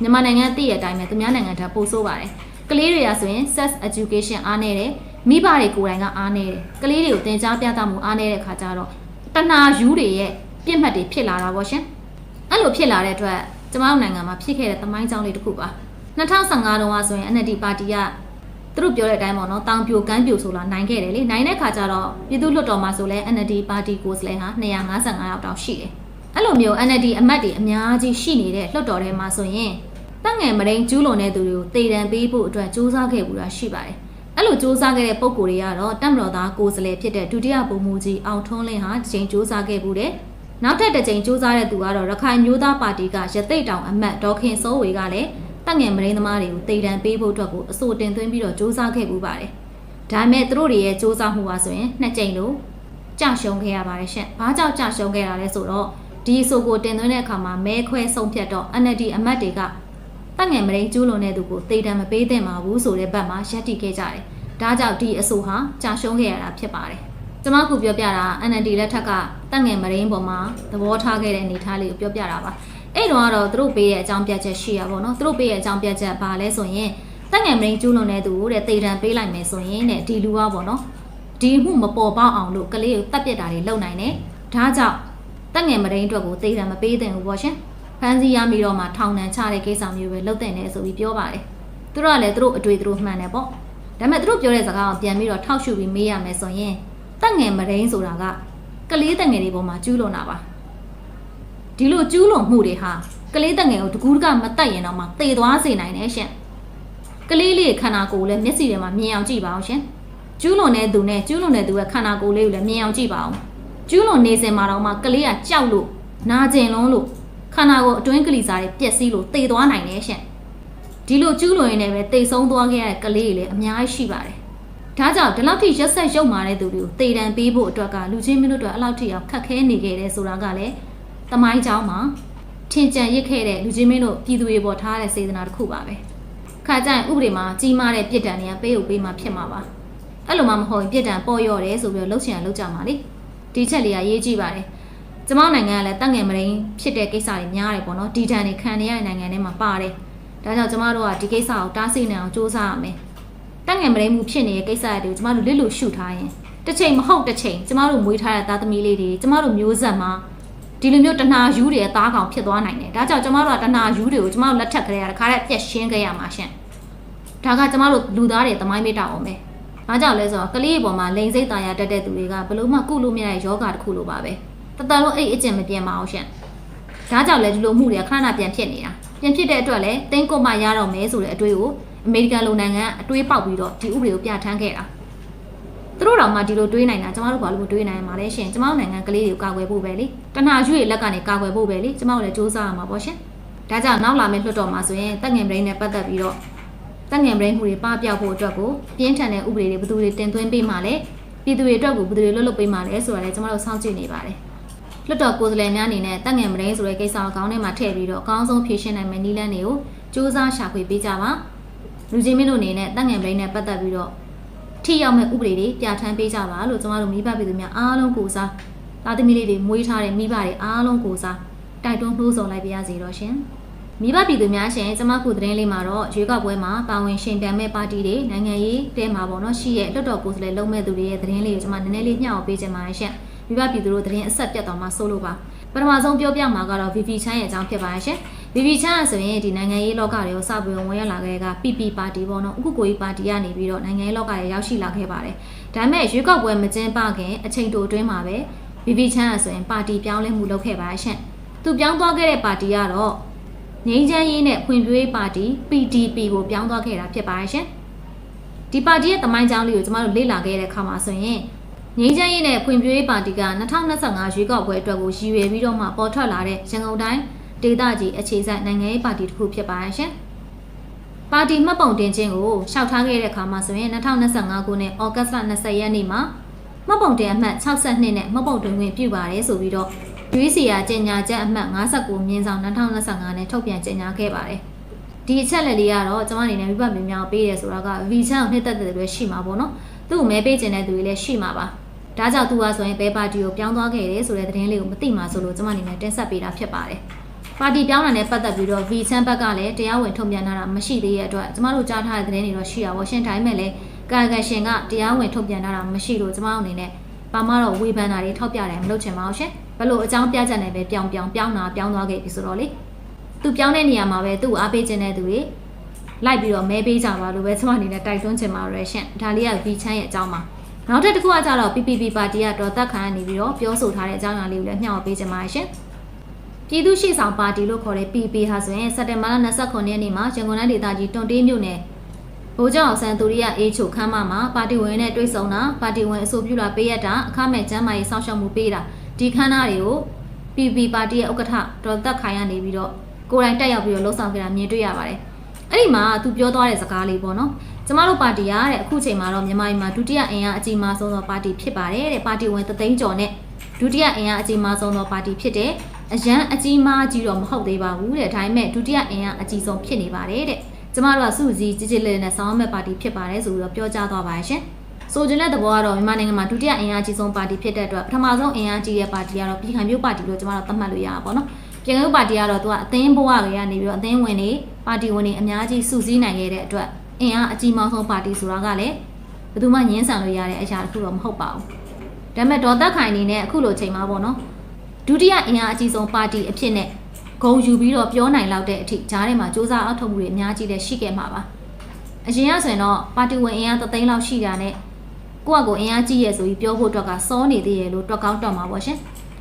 မြန်မာနိုင်ငံတည့်ရအတိုင်းပဲသူများနိုင်ငံထက်ပိုဆိုးပါတယ်ကလေးတွေကဆိုရင် sex education အားနေတယ်မိဘတွေကိုယ်တိုင်ကအားနေတယ်ကလေးတွေကိုသင်ကြားပြသမှုအားနေတဲ့ခါကျတော့တဏှာယူတွေရဲ့ပြစ်မှတ်တွေဖြစ်လာတာပေါ့ရှင်အဲ့လိုဖြစ်လာတဲ့အတွက်ကျမတို့နိုင်ငံမှာဖြစ်ခဲ့တဲ့သမိုင်းကြောင်းလေးတစ်ခုပါ2015တုန်းကဆိုရင် NLD ပါတီက သူတို့ပြောတဲ့အတိုင်းပေါ့နော်တောင်ပြိုကမ်းပြိုဆိုလာနိုင်ခဲ့တယ်လေနိုင်တဲ့ခါကျတော့ပြည်သူ့လွှတ်တော်မှာဆိုလဲ NLD ပါတီကိုယ်စားလှယ်ဟာ255ယောက်တောင်ရှိတယ်အဲ့လိုမျိုး NLD အမတ်တွေအများကြီးရှိနေတဲ့လွှတ်တော်ထဲမှာဆိုရင်တက်ငယ်မရင်းကျူးလွန်တဲ့သူတွေကိုတေတံပေးဖို့အတွက်စ조사ခဲ့ဘူးတာရှိပါတယ်အဲ့လိုစ조사ခဲ့တဲ့ပုံကိုယ်တွေကတော့တက်မတော်သားကိုယ်စားလှယ်ဖြစ်တဲ့ဒုတိယဗိုလ်မှူးကြီးအောင်ထွန်းလင်းဟာဒီချိန်စ조사ခဲ့ဘူးတယ်နောက်ထပ်တစ်ချိန်စ조사တဲ့သူကတော့ရခိုင်မျိုးသားပါတီကရသိတ်တောင်အမတ်ဒေါခင်စိုးဝေကလည်း တက်ငယ်မရင်းသမားတွေကိုတေတံပေးဖို့အတွက်ကိုအဆိုတင်သွင်းပြီးတော့စ조사ခဲ့ပူပါတယ်။ဒါပေမဲ့သူတို့တွေရဲ့စ조사မှုပါဆိုရင်နှစ်ကြိမ်လို့ကြာရှုံးခဲ့ရပါတယ်ရှင့်။ဘာကြောင့်ကြာရှုံးခဲ့တာလဲဆိုတော့ဒီအဆိုကိုတင်သွင်းတဲ့အခါမှာမဲခွဲဆုံးဖြတ်တော့ NLD အမတ်တွေက တက်ငယ်မရင်းကျူးလွန်တဲ့သူကိုတေတံမပေးသင့်ပါဘူးဆိုတဲ့ဘက်မှာရပ်တည်ခဲ့ကြတယ်။ဒါကြောင့်ဒီအဆိုဟာကြာရှုံးခဲ့ရတာဖြစ်ပါတယ်။ကျွန်မကပြောပြတာ NND လက်ထက်ကတက်ငယ်မရင်းပေါ်မှာသဘောထားခဲ့တဲ့အနေအထားလေးကိုပြောပြတာပါ။ အဲ့တော့ကတော့သူတို့ပေးတဲ့အကြောင်းပြချက်ရှိရပါတော့နော်။သူတို့ပေးတဲ့အကြောင်းပြချက်ဘာလဲဆိုရင်တက်ငယ်မရင်းကျူးလွန်တဲ့သူကိုတဲ့တေတံပေးလိုက်မယ်ဆိုရင်တဲ့ဒီလူကပေါ့နော်။ဒီမှုမပေါ်ပေါက်အောင်လို့ကလေးကိုတပ်ပြစ်တာတွေလုပ်နိုင်တယ်။ဒါကြောင့်တက်ငယ်မရင်းအတွက်ကိုတေတံမပေးသင့်ဘူးပေါ့ရှင်။ဖန်စီရပြီးတော့မှထောင်ဒဏ်ချတဲ့ကိစ္စမျိုးပဲလုပ်တဲ့နေဆိုပြီးပြောပါတယ်။သူတို့ကလည်းသူတို့အတွေ့သူတို့မှန်တယ်ပေါ့။ဒါပေမဲ့သူတို့ပြောတဲ့စကားကိုပြန်ပြီးတော့ထောက်ရှုပြီးမေးရမယ်ဆိုရင်တက်ငယ်မရင်းဆိုတာကကလေးတက်ငယ်တွေပေါ်မှာကျူးလွန်တာပါ။ ဒီလိုကျူးလွန်မှုတွေဟာကလေးတက်ငယ်ကိုတကူးတကမတက်ရင်တော့မှသေသွားစေနိုင်တယ်ရှင်။ကလေးလေးခန္ဓာကိုယ်လည်းမျက်စိထဲမှာမြင်အောင်ကြည့်ပါအောင်ရှင်။ကျူးလွန်တဲ့သူနဲ့ကျူးလွန်တဲ့သူရဲ့ခန္ဓာကိုယ်လေးကိုလည်းမြင်အောင်ကြည့်ပါအောင်။ကျူးလွန်နေစင်မှာတော့မှကလေးကကြောက်လို့နာကျင်လုံးလို့ခန္ဓာကိုယ်အတွင်းကလေးစားတွေပျက်စီးလို့သေသွားနိုင်တယ်ရှင်ဒီလိုကျူးလွန်ရင်းနဲ့ပဲတိတ်ဆုံးသွားခဲ့ရတဲ့ကလေးတွေလည်းအများကြီးရှိပါတယ်ဒါကြောင့်ဒီလောက်ထိရက်ဆက်ရုပ်မာတဲ့သူတွေကိုတေတံပေးဖို့အတွက်ကလူချင်းမျိုးတို့အတွက်အလောက်ထိအောင်ခက်ခဲနေခဲ့တယ်ဆိုတာကလည်း တမိုင်းเจ้าမှာထင်ကြံရစ်ခဲ့တဲ့လူချင်းမင်းတို့ပြည်သူတွေပေါ်ထားတဲ့စေတနာတစ်ခုပါပဲခါကြရင်ဥပဒေမှာကြီးမားတဲ့ပြစ်ဒဏ်တွေကပေးဖို့ပေးမှဖြစ်မှာပါအဲ့လိုမှမဟုတ်ရင်ပြစ်ဒဏ်ပေါ်ရော့တယ်ဆိုပြီးတော့လှုပ်ချင်ရလှုပ်ကြမှာလေဒီချက်လေးကရေးကြည့်ပါတယ်ကျမနိုင်ငံကလည်းတတ်ငယ်မရင်းဖြစ်တဲ့ကိစ္စတွေများတယ်ပေါ့နော်ဒီဒဏ်တွေခံရတဲ့နိုင်ငံထဲမှာပါတယ်ဒါကြောင့်ကျမတို့ကဒီကိစ္စကိုတားဆီးနိုင်အောင်စူးစမ်းရမယ်တတ်ငယ်မရင်းမှုဖြစ်နေတဲ့ကိစ္စတွေကိုကျမတို့လစ်လို့ရှုထားရင်တစ်ချိန်မဟုတ်တစ်ချိန်ကျမတို့မွေးထားတဲ့သားသမီးလေးတွေကျမတို့မျိုးဆက်မှာ ဒီလိုမျိုးတနာယူတွေအသားကောင်ဖြစ်သွားနိုင်တယ်ဒါကြောင့်ကျမတို့ကတနာယူတွေကိုကျမတို့လက်ထက်ကလေးကတခါတည်းပြက်ရှင်းခဲ့ရမှာရှင်ဒါကကျမတို့လူသားတွေသမိုင်းမေတ္တာအောင်ပဲဘာကြောင့်လဲဆိုတော့ကလေးအပေါ်မှာလိန်စိတ်တာယာတက်တဲ့သူတွေကဘလို့မှကုလို့မရတဲ့ယောဂတစ်ခုလိုပါပဲတတလုံးအိတ်အကျင့်မပြင်းပါအောင်ရှင်ဒါကြောင့်လဲဒီလိုမှုတွေကခဏခဏပြန်ဖြစ်နေတာပြန်ဖြစ်တဲ့အတွက်လဲတင်းကွန်မရတော့မဲဆိုတဲ့အတွေးကိုအမေရိကန်လူနိုင်ငံအတွေးပေါက်ပြီးတော့ဒီဥပဒေကိုပြဋ္ဌာန်းခဲ့တာ သူတို့တော်မှဒီလိုတွေးနိုင်တာကျမတို့ဘာလို့တွေးနိုင်မှာလဲရှင်ကျမတို့နိုင်ငံကလေးတွေကိုကာကွယ်ဖို့ပဲလေတဏှာရွေလက်ကနေကာကွယ်ဖို့ပဲလေကျမတို့လည်းစူးစမ်းရမှာပေါ့ရှင်ဒါကြောင့်နောက်လာမယ့်လွှတ်တော်မှာဆိုရင်တက်ငင်ဘရိန်းနဲ့ပတ်သက်ပြီးတော့တက်ငင်ဘရိန်းမှုတွေပပျောက်ဖို့အတွက်ကိုပြင်းထန်တဲ့ဥပဒေတွေဘယ်သူတွေတင်သွင်းပေးမှလဲပြည်သူတွေအတွက်ကိုဘယ်သူတွေလွတ်လွတ်ပေးမှလဲဆိုတာလည်းကျမတို့စောင့်ကြည့်နေပါတယ်လွတ်တော်ကိုယ်စားလှယ်များအနေနဲ့တက်ငင်မရင်းဆိုတဲ့ကိစ္စကိုခေါင်းထဲမှာထည့်ပြီးတော့အကောင်းဆုံးဖြေရှင်းနိုင်မယ့်နည်းလမ်းတွေကိုစူးစမ်းရှာဖွေပေးကြပါလူချင်းမင်းတို့အနေနဲ့တက်ငင်မရင်းနဲ့ပတ်သက်ပြီးတော့ ထိရောက်မဲ့ဥပဒေတွေပြဋ္ဌာန်းပေးကြပါလို့ကျမတို့မိဘပြည်သူများအားလုံးကိုစားသားသမီးလေးတွေမွေးထားတဲ့မိဘတွေအားလုံးကိုစားတိုက်တွန်းနှိုးဆော်လိုက်ပါရစေတော့ရှင်မိဘပြည်သူများရှင်ကျမခုသတင်းလေးမှာတော့ရွေးကောက်ပွဲမှာပါဝင်ရှင်ပြိုင်မဲ့ပါတီတွေနိုင်ငံရေးတဲမှာပေါ့နော်ရှိရဲ့လွတ်တော်ကိုယ်စားလှယ်လုံးမဲ့သူတွေရဲ့သတင်းလေးကိုကျမနည်းနည်းလေးမျှော်ပေးချင်ပါတယ်ရှင်မိဘပြည်သူတို့သတင်းအဆက်ပြတ်သွားမှာစိုးလို့ပါပထမဆုံးပြောပြမှာကတော့ VV ချမ်းရဲ့အကြောင်းဖြစ်ပါရဲ့ရှ င် VV ချမ်းဆိုရင်ဒီနိုင်ငံရေးလောကတွေကိုစပြီးဝင်ရလာခဲ့တဲ့က PP ပါတီပေါ့နော်အခုကိုကြီးပါတီကနေပြီးတော့နိုင်ငံရေးလောကတွေရောက်ရှိလာခဲ့ပါတယ်ဒါပေမဲ့ရွေးကောက်ပွဲမကျင်းပခင်အချိန်တိုအတွင်းမှာပဲ VV ချမ်းဆိုရင်ပါတီပြောင်းလဲမှုလုပ်ခဲ့ပါရဲ့ရှင်သူပြောင်းသွားခဲ့တဲ့ပါတီကတော့ငင်းချမ်းရေးနဲ့ဖွံ့ဖြိုးရေးပါတီ PDP ကိုပြောင်းသွားခဲ့တာဖြစ်ပါရဲ့ရှင်ဒီပါတီရဲ့တမိုင်းကြောင်းလေးကိုကျမတို့လေ့လာခဲ့တဲ့အခါမှာဆိုရင်ငင်းချမ်းရေးနဲ့ဖွံ့ဖြိုးရေးပါတီက2025ရွေးကောက်ပွဲအတွက်ကိုရည်ရွယ်ပြီးတော့မှပေါ်ထွက်လာတဲ့ရန်ကုန်တိုင်း ဒေသကြီးအခြေစိုက်နိုင်ငံရေးပါတီတစ်ခုဖြစ်ပါရဲ့ရှင်။ပါတီမှတ်ပုံတင်ခြင်းကိုရှောက်ထားခဲ့တဲ့အခါမှာဆိုရင်2025ခုနှစ်ဩဂတ်လ20ရက်နေ့မှာမှတ်ပုံတင်အမှတ်62နဲ့မှတ်ပုံတင်ခွင့်ပြုပါတယ်ဆိုပြီးတော့ရွေးစီယာကြေညာချက်အမှတ်59မြင်းဆောင်2025နဲ့ထုတ်ပြန်ကြေညာခဲ့ပါတယ်။ဒီအချက်လက်လေးကတော့ကျွန်မအနေနဲ့ဝိပတ်များများပေးတယ်ဆိုတာက V ချန်ကိုနှစ်သက်တဲ့တွေရှိမှာပေါ့နော်။သူ့ကိုမဲပေးခြင်းတဲ့သူတွေလည်းရှိမှာပါ။ဒါကြောင့်သူကဆိုရင်ဘဲပါတီကိုပြောင်းသွားခဲ့တယ်ဆိုတဲ့သတင်းလေးကိုမသိမှဆိုလို့ကျွန်မအနေနဲ့တင်ဆက်ပေးတာဖြစ်ပါတယ်။ ပါတီပြောင်းတာနဲ့ပတ်သက်ပြီးတော့ V ချန်ဘက်ကလည်းတရားဝင်ထုတ်ပြန်ထားတာမရှိသေးတဲ့အတွက်ကျမတို့ကြားထားတဲ့သတင်းတွေတော့ရှိရပါရှင်တိုင်းမဲ့လည်းကာကရှင်ကတရားဝင်ထုတ်ပြန်ထားတာမရှိလို့ကျမတို့အနေနဲ့ပါမတော့ဝေဖန်တာတွေထောက်ပြတယ်မလုပ်ချင်ပါဘူးရှင်ဘလို့အကြောင်းပြချက်နဲ့ပဲပြောင်းပြောင်းပြောင်းတာပြောင်းသွားခဲ့ပြီဆိုတော့လေသူပြောင်းတဲ့နေရာမှာပဲသူ့အားပေးခြင်းတဲ့သူတွေလိုက်ပြီးတော့မဲပေးကြပါလို့ပဲကျမအနေနဲ့တိုက်တွန်းချင်ပါရရှင်ဒါလေးက V ချန်ရဲ့အကြောင်းပါနောက်ထပ်တစ်ခုကကြတော့ PPP ပါတီကတော့တက်ခံနေပြီးတော့ပြောဆိုထားတဲ့အကြောင်းအရာလေးကိုလည်းမျှဝေပေးချင်ပါရှင် ပြည်သူ့ရှိဆောင်ပါတီလို့ခေါ်တဲ့ PP ဟာဆိုရင်စက်တင်ဘာလ29ရက်နေ့မှာရန်ကုန်တိုင်းဒေသကြီးတွန်တေးမြို့နယ်ဗိုလ်ချုပ်အောင်ဆန်းသူရိယအေးချိုခမ်းမမှာပါတီဝင်နဲ့တွေ့ဆုံတာပါတီဝင်အဆိုပြုလာပေးရတာအခမဲ့ကျမ်းမာရေးစောင့်ရှောက်မှုပေးတာဒီခန်းသားတွေကို PP ပါတီရဲ့ဥက္ကဋ္ဌဒေါ်သက်ခိုင်ကနေပြီးတော့ကိုယ်တိုင်တက်ရောက်ပြီးတော့လှုပ်ဆောင်ကြတာမြင်တွေ့ရပါတယ်အဲ့ဒီမှာသူပြောသွားတဲ့စကားလေးပေါ့နော်ကျမတို့ပါတီကတဲ့အခုချိန်မှာတော့မြန်မာပြည်မှာဒုတိယအင်အားအကြီးမားဆုံးသောပါတီဖြစ်ပါတယ်တဲ့ပါတီဝင်သသိန်းကျော်နဲ့ဒုတိယအင်အားအကြီးမားဆုံးသောပါတီဖြစ်တဲ့ အရန်အကြီးမားကြီးတော့မဟုတ်သေးပါဘူးတဲ့ဒါပေမဲ့ဒုတိယအင်အားအကြီးဆုံးဖြစ်နေပါတယ်တဲ့ကျမတို့ကစုစည်းကြည်ကြည်လေးလေးနဲ့ဆောင်းမဲ့ပါတီဖြစ်ပါတယ်ဆိုပြီးတော့ပြောကြားသွားပါတယ်ရှင်ဆိုချင်တဲ့သဘောကတော့မြန်မာနိုင်ငံမှာဒုတိယအင်အားကြီးဆုံးပါတီဖြစ်တဲ့အတွက်ပထမဆုံးအင်အားကြီးတဲ့ပါတီကတော့ပြည်ခိုင်မျိုးပါတီလို့ကျမတို့သတ်မှတ်လို့ရတာပေါ့နော်ပြည်ခိုင်မျိုးပါတီကတော့သူကအသင်းဘဝတွေကနေပြီးတော့အသင်းဝင်တွေပါတီဝင်တွေအများကြီးစုစည်းနိုင်ခဲ့တဲ့အတွက်အင်အားအကြီးမားဆုံးပါတီဆိုတာကလည်းဘယ်သူမှငင်းဆန်လို့ရတဲ့အရာတစ်ခုတော့မဟုတ်ပါဘူးဒါပေမဲ့ဒေါ်သက်ခိုင်အနေနဲ့အခုလိုချိန်မှာပေါ့နော် ဒုတိယအင်အားအကြီးဆုံးပါတီအဖြစ်နဲ့ဂုံယူပြီးတော့ပြောနိုင်လောက်တဲ့အထိဂျားထဲမှာစ조사အောက်ထုတ်မှုတွေအများကြီးလည်းရှိခဲ့မှာပါအရင်ကဆိုရင်တော့ပါတီဝင်အင်အားသသိန်းလောက်ရှိတာနဲ့ကိုယ့်အကိုအင်အားကြီးရဲဆိုပြီးပြောဖို့အတွက်ကစောနေသေးရဲ့လို့တွက်ကောင်းတွက်မှာပေါ့ရှင်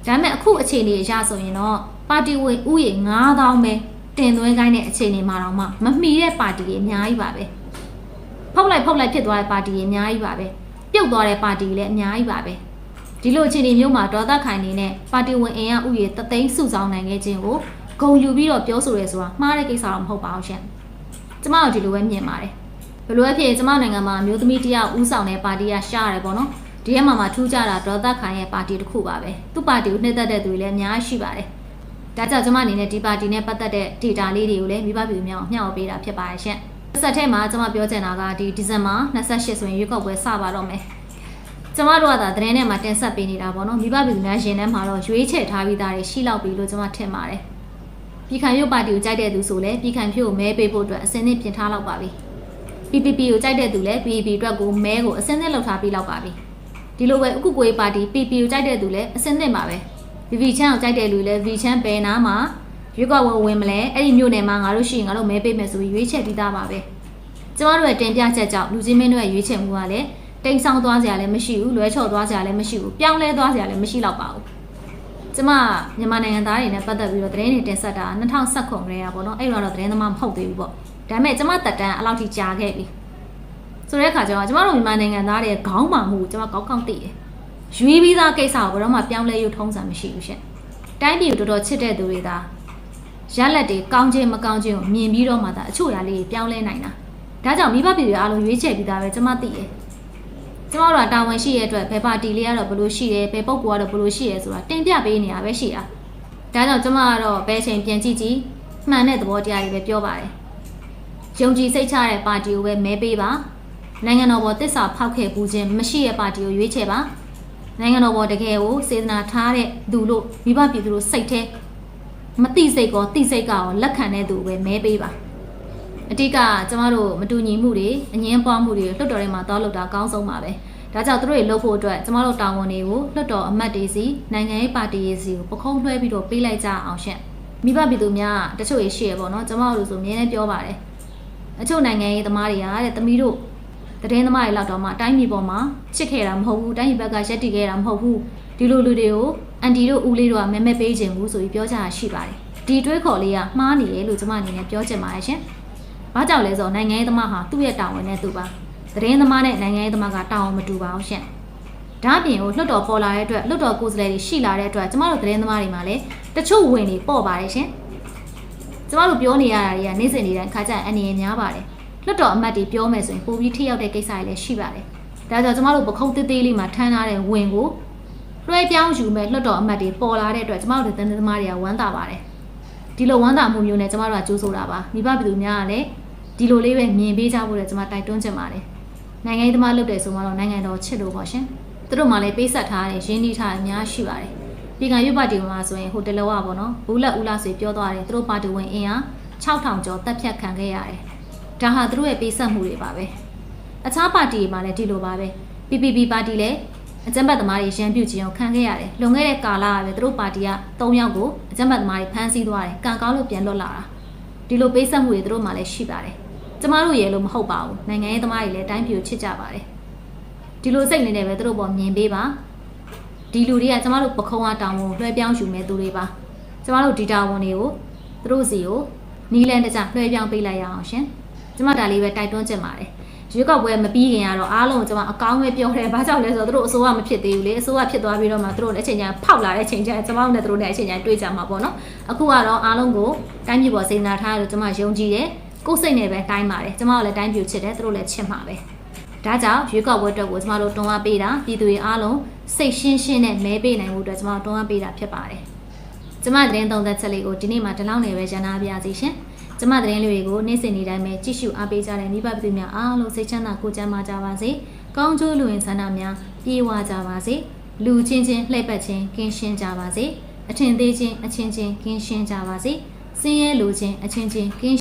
ဒါပေမဲ့အခုအခြေအနေအရဆိုရင်တော့ပါတီဝင်ဥယေ9000ပဲတင်သွင်းခိုင်းတဲ့အခြေအနေမှာတော့မှမမီတဲ့ပါတီတွေအများကြီးပါပဲဖောက်လိုက်ဖောက်လိုက်ဖြစ်သွားတဲ့ပါတီတွေအများကြီးပါပဲပြုတ်သွားတဲ့ပါတီတွေလည်းအများကြီးပါပဲ ဒီလိုအခြေအနေမျိုးမှာဒေါသခိုင်နေနဲ့ပါတီဝင်အင်အားဥယျာဉ်တသိန်းစုဆောင်နိုင်ခဲ့ခြင်းကိုဂုံယူပြီးတော့ပြောဆိုရဲဆိုတာမှားတဲ့ကိစ္စတော့မဟုတ်ပါဘူးရှင်။ကျမတို့ဒီလိုပဲမြင်ပါတယ်။ဘယ်လိုအဖြစ်ကျမနိုင်ငံမှာမျိုးသမီးတယောက်ဦးဆောင်တဲ့ပါတီကရှားရတယ်ပေါ့နော်။ဒီရက်မှာမှထူးခြားတာဒေါသခိုင်ရဲ့ပါတီတစ်ခုပါပဲ။သူ့ပါတီကိုနှိမ့်သက်တဲ့သူတွေလည်းအများကြီးရှိပါတယ်။ဒါကြောင့်ကျမအနေနဲ့ဒီပါတီနဲ့ပတ်သက်တဲ့ data လေးတွေကိုလည်းမိဘပြည်များမျှဝေပေးတာဖြစ်ပါတယ်ရှင်။ဆက်ထဲမှာကျမပြောချင်တာကဒီဒီဇင်ဘာ28ဆိုရင်ရွေးကောက်ပွဲစပါတော့မယ်။ ကျမတို့ကသာသတင်းထဲမှာတင်ဆက်ပေးနေတာပေါ့နော်မိဘပြည်သူများရှင်ထဲမှာတော့ရွေးချယ်ထားပြီးသားတွေရှိလောက်ပြီလို့ကျမထင်ပါတယ်ပြည်ခိုင်ရုပ်ပါတီကိုကြိုက်တဲ့သူဆိုလည်းပြည်ခိုင်ဖြို့ကိုမဲပေးဖို့အတွက်အစင်းသင့်ပြင်ထားလောက်ပါပြီ PPP ကိုကြိုက်တဲ့သူလည်း PPP အတွက်ကိုမဲကိုအစင်းသင့်လောက်ထားပြီးလောက်ပါပြီဒီလိုပဲအခုကိုရေးပါတီ PP ကိုကြိုက်တဲ့သူလည်းအစင်းသင့်ပါပဲ VV ချမ်းကိုကြိုက်တဲ့လူလည်း V ချမ်းပဲနားမှာရွေးကောက်ပွဲဝင်မလဲအဲ့ဒီမြို့နယ်မှာငါတို့ရှိရင်ငါတို့မဲပေးမယ်ဆိုပြီးရွေးချယ်ပြီးသားပါပဲကျမတို့ရဲ့တင်ပြချက်ကြောင့်လူချင်းမင်းတို့ရဲ့ရွေးချယ်မှုကလည်း တိမ်ဆောင်သွားစရာလည်းမရှိဘူးလွဲချော်သွားစရာလည်းမရှိဘူးပြောင်းလဲသွားစရာလည်းမရှိတော့ပါဘူးကျမမြန်မာနိုင်ငံသားတွေနဲ့ပတ်သက်ပြီးတော့သတင်းတွေတင်ဆက်တာ2019ခုရဲရပါတော့အဲ့တော့တော့သတင်းသမားမဟုတ်သေးဘူးပေါ့ဒါပေမဲ့ကျမတက်တန်းအဲ့လောက်ထိကြာခဲ့ပြီဆိုတဲ့အခါကျတော့ကျမတို့မြန်မာနိုင်ငံသားတွေရဲ့ခေါင်းမာမှုကိုကျမကောက်ကောက်သိတယ်ရွေးပြီးသားကိစ္စကိုဘယ်တော့မှပြောင်းလဲရုပ်ထုံးစံမရှိဘူးရှင်တိုင်းပြည်ကိုတော်တော်ချစ်တဲ့သူတွေသာရလက်တွေကောင်းခြင်းမကောင်းခြင်းကိုမြင်ပြီးတော့မှသာအချို့အရာလေးတွေပြောင်းလဲနိုင်တာဒါကြောင့်မိဘပြည်တွေအားလုံးရွေးချယ်ပြီးသားပဲကျမသိတယ်။ ကျမတို့ကတာဝန်ရှိရဲ့အတွက်ဘယ်ပါတီလေးကတော့ဘယ်လိုရှိတယ်ဘယ်ပုဂ္ဂိုလ်ကတော့ဘယ်လိုရှိရဲဆိုတာတင်ပြပေးနေတာပဲရှိတာ။ဒါကြောင့်ကျမကတော့ဘယ်ချိန်ပြန်ကြည့်ကြည့်မှန်တဲ့သဘောတရားတွေပဲပြောပါတယ်။ယုံကြည်စိတ်ချတဲ့ပါတီကိုပဲမဲပေးပါ။နိုင်ငံတော်ဘောတစ္ဆာဖောက်ခဲ့ဘူးခြင်းမရှိတဲ့ပါတီကိုရွေးချယ်ပါ။နိုင်ငံတော်ဘောတကယ်ကိုစေတနာထားတဲ့သူလို့မိဘပြည်သူတို့စိတ်ထဲမတိစိတ်ကောတိစိတ်ကောလက်ခံတဲ့သူကိုပဲမဲပေးပါ။ အတိကကျမတို့မတူညီမှုတွေအငင်းပွားမှုတွေလွှတ်တော်ထဲမှာတောက်လောက်တာအကောင်းဆုံးပါပဲဒါကြောင့်သူတို့တွေလှုပ်ဖို့အတွက်ကျမတို့တာဝန်တွေကိုလွှတ်တော်အမတ်တွေစီနိုင်ငံရေးပါတီရေးစီကိုပခုံးလွှဲပြီးတော့ပေးလိုက်ကြအောင်ရှင့်မိဘပြည်သူများတချို့ရေးရှိရပေါ့နော်ကျမတို့ဆိုအမြဲတမ်းပြောပါတယ်အချို့နိုင်ငံရေးသမားတွေကတဲ့သမီးတို့သတင်းသမားတွေလောက်တော့မှတိုင်းပြည်ပေါ်မှာချစ်ခဲ့တာမဟုတ်ဘူးတိုင်းပြည်ဘက်ကရက်တည်ခဲ့တာမဟုတ်ဘူးဒီလိုလူတွေကိုအန်တီတို့ဦးလေးတို့ကမဲမဲပေးခြင်းဘူးဆိုပြီးပြောကြတာရှိပါတယ်ဒီတွေးခေါ်လေးကမှားနေတယ်လို့ကျမအနေနဲ့ပြောချင်ပါတယ်ရှင်။ ဘာကြောင့်လဲဆိုတော့နိုင်ငံရေးသမားဟာသူ့ရဲ့တာဝန်နဲ့သူပါ။သတင်းသမားနဲ့နိုင်ငံရေးသမားကတာဝန်မတူပါဘူးရှင့်။ဒါ့အပြင်ကိုလွှတ်တော်ပေါ်လာတဲ့အတွက်လွှတ်တော်ကိုယ်စားလှယ်တွေရှိလာတဲ့အတွက်ကျမတို့သတင်းသမားတွေမှာလည်းတချို့ဝင်တွေပေါ့ပါတယ်ရှင်။ကျမတို့ပြောနေရတာတွေကနေ့စဉ်နေ့တိုင်းခါကြရင်အနေရများပါတယ်။လွှတ်တော်အမတ်တွေပြောမယ်ဆိုရင်ပိုပြီးထိရောက်တဲ့ကိစ္စတွေလည်းရှိပါတယ်။ဒါကြောင့်ကျမတို့ပခုံးသေးသေးလေးမှာထမ်းထားတဲ့ဝင်ကိုလွှဲပြောင်းယူမဲ့လွှတ်တော်အမတ်တွေပေါ်လာတဲ့အတွက်ကျမတို့သတင်းသမားတွေကဝမ်းသာပါတယ်။ဒီလိုဝမ်းသာမှုမျိုးနဲ့ကျမတို့ကကြိုးဆိုတာပါမိဘပြည်သူများကလည်း ဒီလိုလေးပဲမြင်ပေးကြဖို့လည်းကျမတိုက်တွန်းချင်ပါတယ်နိုင်ငံရေးသမားလုပ်တယ်ဆိုမှတော့နိုင်ငံတော်ချစ်လို့ပေါ့ရှင်သူတို့မှလည်းပေးဆက်ထားတယ်ရင်းနှီးထားတယ်အများရှိပါတယ်ပြည်ကံရွတ်ပါတီမှာဆိုရင်ဟိုတလောကပေါ့နော်ဘူးလက်ဦးလာဆိုပြောသွားတယ်သူတို့ပါတီဝင်အင်အား6000ကျော်တက်ဖြတ်ခံခဲ့ရတယ်ဒါဟာသူတို့ရဲ့ပေးဆက်မှုတွေပါပဲအခြားပါတီတွေမှာလည်းဒီလိုပါပဲ PPP ပါတီလည်းအကြမ်းဖက်သမားတွေရန်ပြုတ်ခြင်းကိုခံခဲ့ရတယ်လွန်ခဲ့တဲ့ကာလကပဲသူတို့ပါတီက3ယောက်ကိုအကြမ်းဖက်သမားတွေဖမ်းဆီးသွားတယ်ကံကောင်းလို့ပြန်လွတ်လာတာဒီလိုပေးဆက်မှုတွေသူတို့မှလည်းရှိပါတယ် ကျမတို့ရဲ့လို့မဟုတ်ပါဘူးနိုင်ငံရေးသမားတွေလည်းတိုင်းပြည်ကိုချစ်ကြပါတယ်ဒီလိုစိတ်နေနဲ့ပဲသူတို့ပေါ်မြင်ပေးပါဒီလူတွေကကျမတို့ပခုံးအတောင်ကိုလွှဲပြောင်းယူမဲ့သူတွေပါကျမတို့ဒီတာဝန်တွေကိုသူတို့စီကိုနီးလန်းတကြလွှဲပြောင်းပေးလိုက်ရအောင်ရှင်ကျမဒါလေးပဲတိုက်တွန်းချင်ပါတယ်ရွေးကောက်ပွဲမပြီးခင်ကတော့အားလုံးကျွန်မအကောင်းပဲပြောတယ်။ဘာကြောင့်လဲဆိုတော့သူတို့အစိုးရမဖြစ်သေးဘူးလေ။အစိုးရဖြစ်သွားပြီးတော့မှသူတို့လည်းအချိန်ကျရင်ဖောက်လာတဲ့အချိန်ကျရင်ကျွန်မတို့နဲ့သူတို့နဲ့အချိန်ကျရင်တွေ့ကြမှာပေါ့နော်။အခုကတော့အားလုံးကိုတိုင်းပြည်ပေါ်စေနာထားလို့ကျွန်မယုံကြည်တယ်။ ကိုယ်စိတ်နဲ့ပဲတိုင်းပါတယ်။ကျွန်မတို့လည်းတိုင်းပြည်ချစ်တယ်သူတို့လည်းချစ်မှာပဲ။ဒါကြောင့်ရွေးကောက်ပွဲအတွက်ကိုကျွန်မတို့တွန်းအားပေးတာပြည်သူတွေအားလုံးစိတ်ရှင်းရှင်းနဲ့မဲပေးနိုင်မှုအတွက်ကျွန်မတို့တွန်းအားပေးတာဖြစ်ပါတယ်။ကျကျမသတင်းသုံးသက်ချက်လေးကိုဒီနေ့မှဒီလောက်နေပဲရန်နာပြရစီရှင်ကျမသတင်းလေးတွေကိုနေ့စဉ်နေ့တိုင်းပဲကြည့်ရှုအားပေးကြတဲ့မိဘပြည်သူများအားလုံးစိတ်ချမ်းသာကိုယ်ကျန်းမာကြပါစေကောင်းကျိုးလူဝင်ဆန္ဒများပြေဝကြပါစေလူချင်းချင်းလှည့်ပတ်ချင်းကင်းရှင်းကြပါစေအထင်သေးချင်းအချင်းချင်းကင်းရှင်းကြပါစေစင်းရဲလူချင်းအချင်းချင်းကင်း